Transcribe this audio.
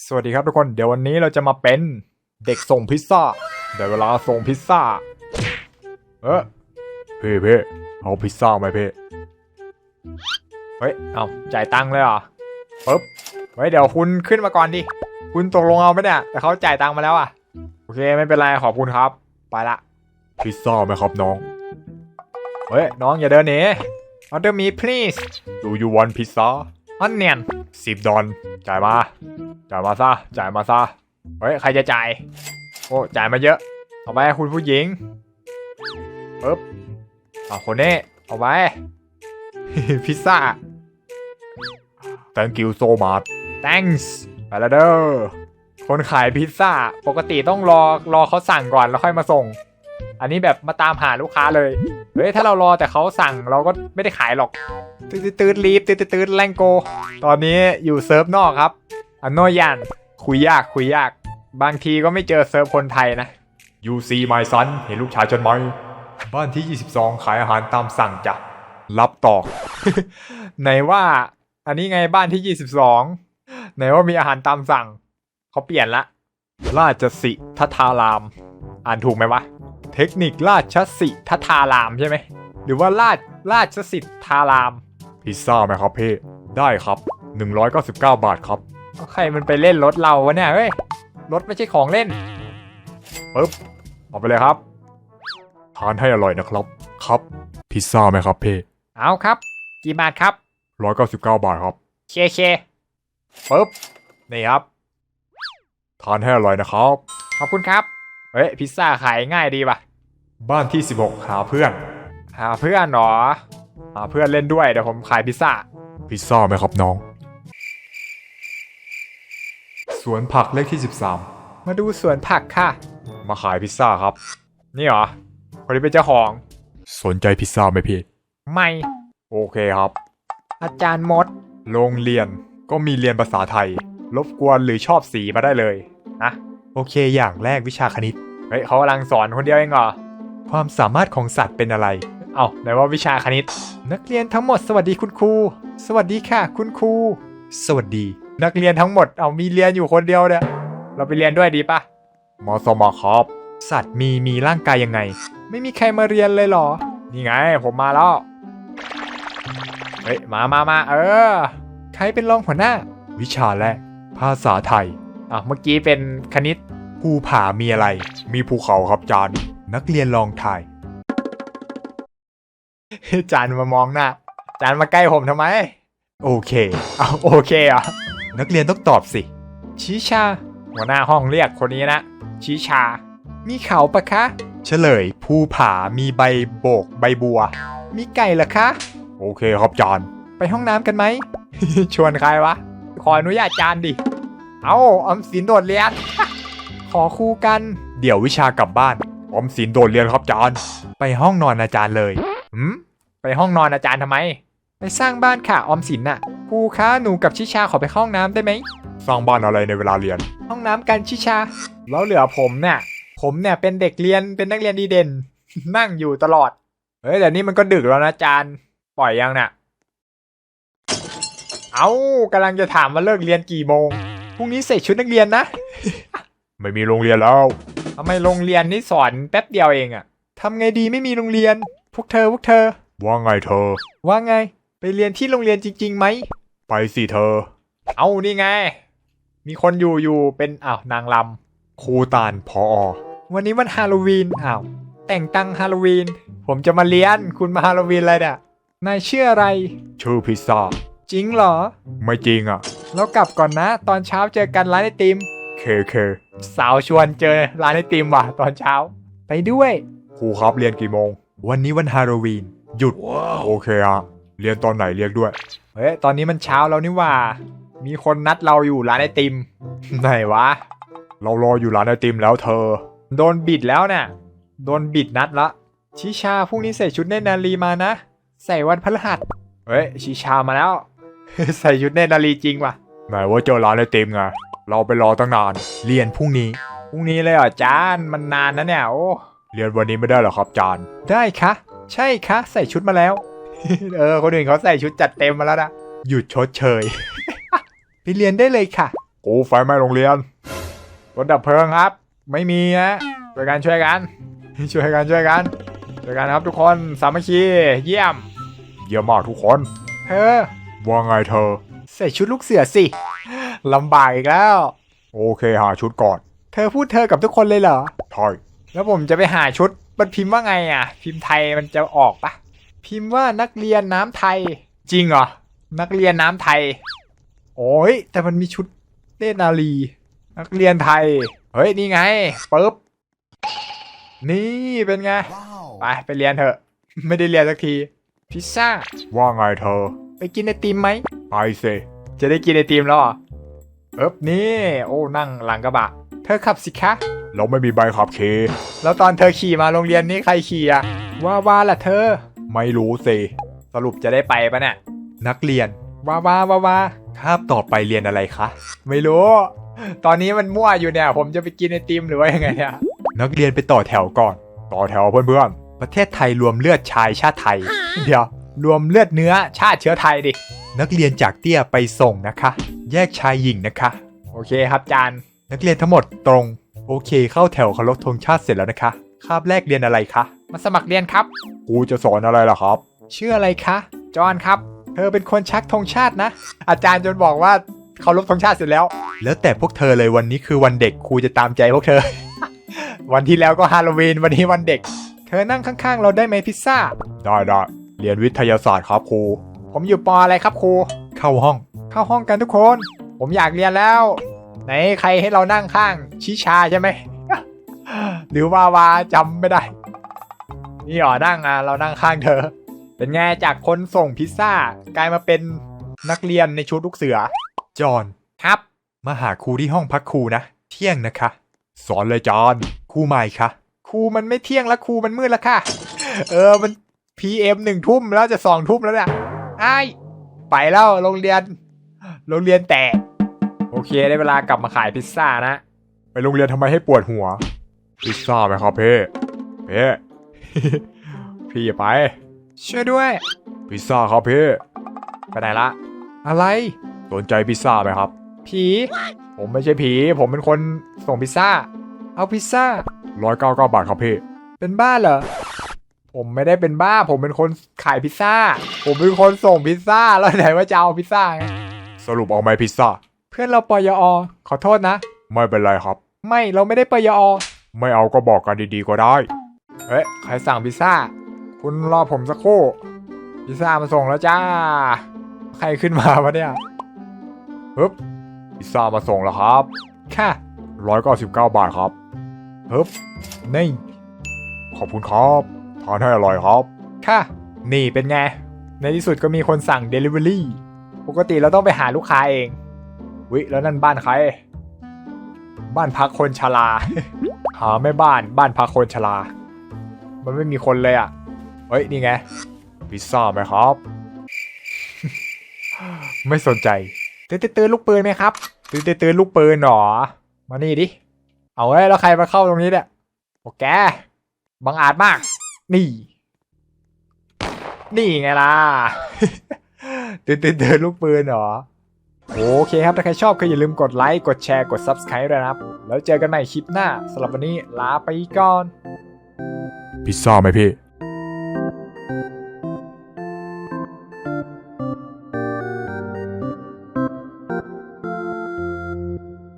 สวัสดีครับทุกคน เดี๋ยววันนี้เราจะมาเป็นเด็กส่งพิซซ่าได้เวลาส่งพิซซ่า เออเพ่เพ่เอาพิซซ่าไหมเพ่เฮ้ย เอาจ่ายตังค์เลยเหรอปึ๊บเฮ้ย เดี๋ยวคุณขึ้นมาก่อนดิ คุณตกลงเอาไหมเนี่ย แต่เขาจ่ายตังค์มาแล้วอะ โอเค ไม่เป็นไร ขอบคุณครับ ไปละ พิซซ่าไหมครับน้อง เฮ้ย น้องอย่าเดินหนี Order me please Do you want pizza Onion สิบดอลจ่ายมา จ่ายมาซะ จ่ายมาซะ เฮ้ย ใครจะจ่าย โอ้ จ่ายมาเยอะ เอาไว้คุณผู้หญิงปึ๊บเอาคนนี้ เอาไป พิซซ่า Thank you so much Thanks ไปแล้วเด้อ คนขายพิซซ่า ปกติต้องรอรอเขาสั่งก่อนแล้วค่อยมาส่ง อันนี้แบบมาตามหาลูกค้าเลย เฮ้ย ถ้าเรารอแต่เขาสั่งเราก็ไม่ได้ขายหรอก ตืดตืดรีบตืดตืดแรงโก ตอนนี้อยู่เซิร์ฟนอกครับ อันโนยันคุยยากคุยยาก บางทีก็ไม่เจอเซิร์ฟคนไทยนะ You see my son เห็นลูกชายฉันไหมบ้านที่ 22 ขายอาหารตามสั่งจ้ะ รับต่อ ไหนว่า อันนี้ไงบ้านที่ 22 ไหนว่ามีอาหารตามสั่ง เขาเปลี่ยนละ ราชสิทธาราม อ่านถูกไหมวะ เทคนิคราชสิทธารามใช่ไหม หรือว่าราชราชสิทธาราม พิซซ่าไหมครับพี่ ได้ครับ 199 บาทครับ ใครมันไปเล่นรถเราวะเนี่ยเฮ้ย รถไม่ใช่ของเล่นปึ๊บเอาไปเลยครับ ทานให้อร่อยนะครับ ครับ พิซซ่าไหมครับพี่ เอาครับ กี่บาทครับ 199 บาทครับ เคเคปึ๊บนี่ครับ ทานให้อร่อยนะครับ ขอบคุณครับ เฮ้ยพิซซ่าขายง่ายดีป่ะ บ้านที่ 16 หาเพื่อน หาเพื่อนเหรอ หาเพื่อนเล่นด้วยเดี๋ยวผมขายพิซซ่า พิซซ่าไหมครับน้อง สวนผักเลขที่ 13 มาดูสวนผักค่ะ มาขายพิซซ่าครับ นี่เหรอคนนี้เป็นเจ้าของ สนใจพิซซ่าไหมพี่ ไม่ โอเคครับ อาจารย์มด โรงเรียนก็มีเรียนภาษาไทย รบกวนหรือชอบสีมาได้เลยนะ โอเค อย่างแรกวิชาคณิต เฮ้ยเขากำลังสอนคนเดียวเองเหรอ ความสามารถของสัตว์เป็นอะไร เอา้าไหนว่าวิชาคณิต นักเรียนทั้งหมดสวัสดีคุณครู สวัสดีค่ะ คุณครู สวัสดี นักเรียนทั้งหมด เอามีเรียนอยู่คนเดียวเนี่ย เราไปเรียนด้วยดีปะมอสมอครับ สัตว์มีมีร่างกายยังไง ไม่มีใครมาเรียนเลยเหรอ นี่ไง ผมมาแล้ว เฮ้ย มามามาเออ ใครเป็นรองหัวหน้า วิชาแรกภาษาไทย อะเมื่อกี้เป็นคณิตภูผามีอะไร มีภูเขาครับจานนักเรียนลองทาย จานมามองหน้า จานมาใกล้ผมทำไม โอเคเอาโอเคอะนักเรียนต้องตอบสิ ชิชา หัวหน้าห้องเรียกคนนี้นะ ชิชา มีเขาปะคะ เฉลย ภูผามีใบโบกใบบัว มีไก่เหรอคะ โอเคครับจานไปห้องน้ำกันไหม ชวนใครวะ ขออนุญาตจานดิ เอาออมสินโดดเรียน ขอคู่กัน เดี๋ยววิชากลับบ้านออมสินโดดเรียนครับจานไปห้องนอนอาจารย์เลยหืมไปห้องนอนอาจารย์ทำไม ไปสร้างบ้านค่ะออมสินน่ะครูคะหนูกับชิชาขอไปเข้าห้องน้ำได้ไหมสร้างบ้านอะไรในเวลาเรียน ห้องน้ำกันชิชา แล้วเหลือผมเนี่ยผมเนี่ยเป็นเด็กเรียนเป็นนักเรียนดีเด่น นั่งอยู่ตลอด เฮ้ยแต่นี่มันก็ดึกแล้วนะอาจารย์ปล่อยยังเนี่ยเอากำลังจะถามว่าเลิกเรียนกี่โมงพ รุ่งนี้ใส่ชุดนักเรียนนะ ไม่มีโรงเรียนแล้วทำไมโรงเรียนนี่สอนแป๊บเดียวเองอะทำไงดีไม่มีโรงเรียน พวกเธอพวกเธอ ว่าไงเธอ ว่าไง ไปเรียนที่โรงเรียนจริงๆไหม ไปสิเธอ เอานี่ไง มีคนอยู่อยู่เป็นอ้าวนางลำครูตาลพออวันนี้วันฮาโลวีนอ้าวแต่งตังฮาโลวีน ผมจะมาเรียนคุณมาฮาโลวีนอะไรเนี่ยนายชื่ออะไร ชื่อพิซซ่าจริงเหรอ ไม่จริงอะ แล้วกลับก่อนนะ ตอนเช้าเจอกันร้านไอติมเคเคสาวชวนเจอร้านไอติมว่ะ ตอนเช้า ไปด้วยครูครับเรียนกี่โมง วันนี้วันฮาโลวีน หยุด โอเคอะเรียนตอนไหนเรียกด้วย เฮ้ย ตอนนี้มันเช้าแล้วนี่หว่า มีคนนัดเราอยู่ร้านไอติม ไหนวะ เรารออยู่ร้านไอติมแล้วเธอ โดนบิดแล้วเนี่ยโดนบิดนัดละ ชิชาพรุ่งนี้ใส่ชุดเนตรนารีมานะ ใส่วันพฤหัส เฮ้ย ชิชามาแล้ว ใส่ชุดเนตรนารีจริงว่ะไหนว่าเจอร้านไอติมไงเราไปรอตั้งนาน เรียนพรุ่งนี้ พรุ่งนี้เลยเหรอจานมันนานนะเนี่ยโอ้เรียนวันนี้ไม่ได้เหรอครับจานได้คะ ใช่คะ ใส่ชุดมาแล้ว เออคนอื่นเขาใส่ชุดจัดเต็มมาแล้วนะหยุดชดเชย ไปเรียนได้เลยค่ะกูไฟไหม้โรงเรียนรถดับเพลิงครับ ไม่มีนะช่วยกันช่วยกัน ช่วยกันช่วยกันช่วยกันครับทุกคนสามัคคีเยี่ยม เยี่ยมมากทุกคนเธอ ว่าไงเธอ ใส่ชุดลูกเสือสิลำบากอีกแล้ว โอเคหาชุดก่อน เธอพูดเธอกับทุกคนเลยเหรอ ใช่ แล้วผมจะไปหาชุด มันพิมพ์ว่าไงอะ พิมพ์ไทยมันจะออกปะพิมพ์ว่านักเรียนน้ำไทย จริงเหรอ นักเรียนน้ำไทย โอ้ย แต่มันมีชุดเนตรนารีนักเรียนไทย เฮ้ย นี่ไงปึ๊บ นี่เป็นไง ไปไปเรียนเถอะ ไม่ได้เรียนสักที พิซซ่า ว่าไงเธอ ไปกินไอติมไหมไปสิจะได้กินไอติมแล้วเหรอเอ๊บนี่ โอ้นั่งหลังกระบะ เธอขับสิคะ เราไม่มีใบขับขี่แล้วตอนเธอขี่มาโรงเรียนนี่ใครขี่อะว่าว่าล่ะเธอ ไม่รู้สิสรุปจะได้ไปปะเนี่ยนักเรียนว่าว่าว่าว่าคาบต่อไปเรียนอะไรคะ ไม่รู้ ตอนนี้มันมั่วอยู่เนี่ย ผมจะไปกินไอติมหรือว่ายังไงเนี่ยนักเรียนไปต่อแถวก่อน ต่อแถวเพื่อนๆประเทศไทยรวมเลือดชายชาติไทย เดี๋ยว รวมเลือดเนื้อชาติเชื้อไทยดิ นักเรียนจากเตี้ยไปส่งนะคะ แยกชายหญิงนะคะ โอเคครับจานนักเรียนทั้งหมดตรง โอเค เข้าแถวเคารพธงชาติเสร็จแล้วนะคะ คาบแรกเรียนอะไรคะ มาสมัครเรียนครับครูจะสอนอะไรล่ะครับ ชื่ออะไรคะ จอห์นครับ เธอเป็นคนชักธงชาตินะ อาจารย์จนบอกว่าเคารพธงชาติเสร็จแล้ว แล้วแต่พวกเธอเลยวันนี้คือวันเด็กครูจะตามใจพวกเธอ วันที่แล้วก็ฮาโลวีนวันนี้วันเด็ก เธอนั่งข้างๆ เราได้ไหมพิซซ่า ได้ได้ เรียนวิทยาศาสตร์ครับครู ผมอยู่ปออะไรครับครู เข้าห้อง เข้าห้องกันทุกคน ผมอยากเรียนแล้ว ไหนใครให้เรานั่งข้างชิชาใช่ไหม หรือว่าวาจำไม่ได้ นี่หรอนั่งอะเรานั่งข้างเธอ เป็นไงจากคนส่งพิซซ่ากลายมาเป็นนักเรียนในชุดลูกเสือ จอนครับ มาหาครูที่ห้องพักครูนะ เที่ยงนะคะ สอนเลยจอนครูใหม่คะครูมันไม่เที่ยงแล้วครูมันมืดแล้วค่ะ เออมัน PM หนึ่งทุ่มแล้วจะสองทุ่มแล้วเนี่ยไอ้ายไปแล้วโรงเรียน โรงเรียนแตกโอเคได้เวลากลับมาขายพิซซ่านะ ไปโรงเรียนทำไมให้ปวดหัว พิซซ่าไหมครับเพ่เพ่พี่อย่าไป ช่วยด้วย พิซซ่าครับเพ่ไปไหนละ อะไร สนใจพิซซ่าไหมครับ ผี ผมไม่ใช่ผี ผมเป็นคนส่งพิซซ่า เอาพิซซ่าร้อยเก้าเก้าบาทครับพี่ เป็นบ้าเหรอ ผมไม่ได้เป็นบ้า ผมเป็นคนขายพิซซ่า ผมเป็นคนส่งพิซซ่า แล้วไหนว่าจะเอาพิซซ่าไงสรุปเอาไหมพิซซ่า เพื่อนเราปยอ ขอโทษนะ ไม่เป็นไรครับ ไม่เราไม่ได้ปยอ ไม่เอาก็บอกกันดีๆก็ได้ เฮ้ยใครสั่งพิซซ่า คุณรอผมสักครู่ พิซซ่ามาส่งแล้วจ้า ใครขึ้นมาวะเนี่ยฮึบพิซซ่ามาส่งแล้วครับ ค่ะร้อยเก้าสิบเก้าบาทครับฮึบนี่ขอบคุณครับ ทานให้อร่อยครับ ค่ะ นี่เป็นไง ในที่สุดก็มีคนสั่ง Delivery ปกติเราต้องไปหาลูกค้าเอง วิแล้วนั่นบ้านใคร บ้านพักคนชรา หาแม่บ้านบ้านพักคนชรา มันไม่มีคนเลยอะ เฮ้ย นี่ไง พิซซ่าไหมครับ ไม่สนใจตื่นตื่นลูกปืนไหมครับตื่นตื่นลูกปืนหรอมานี่ดิ เอาไว้ยแล้วใครมาเข้าตรงนี้เนี่ยโอแกบังอาจมาก นี่ นี่ไงล่ะตื่นตื่นตื่นลูกปืนเหรอ โอเคครับ ถ้าใครชอบก็อย่าลืมกดไลค์ กดแชร์ กด Subscribe ด้วยนะครับ แล้วเจอกันใหม่คลิปหน้าสำหรับวันนี้ลาไปก่อน พิซซ่าไหมพี่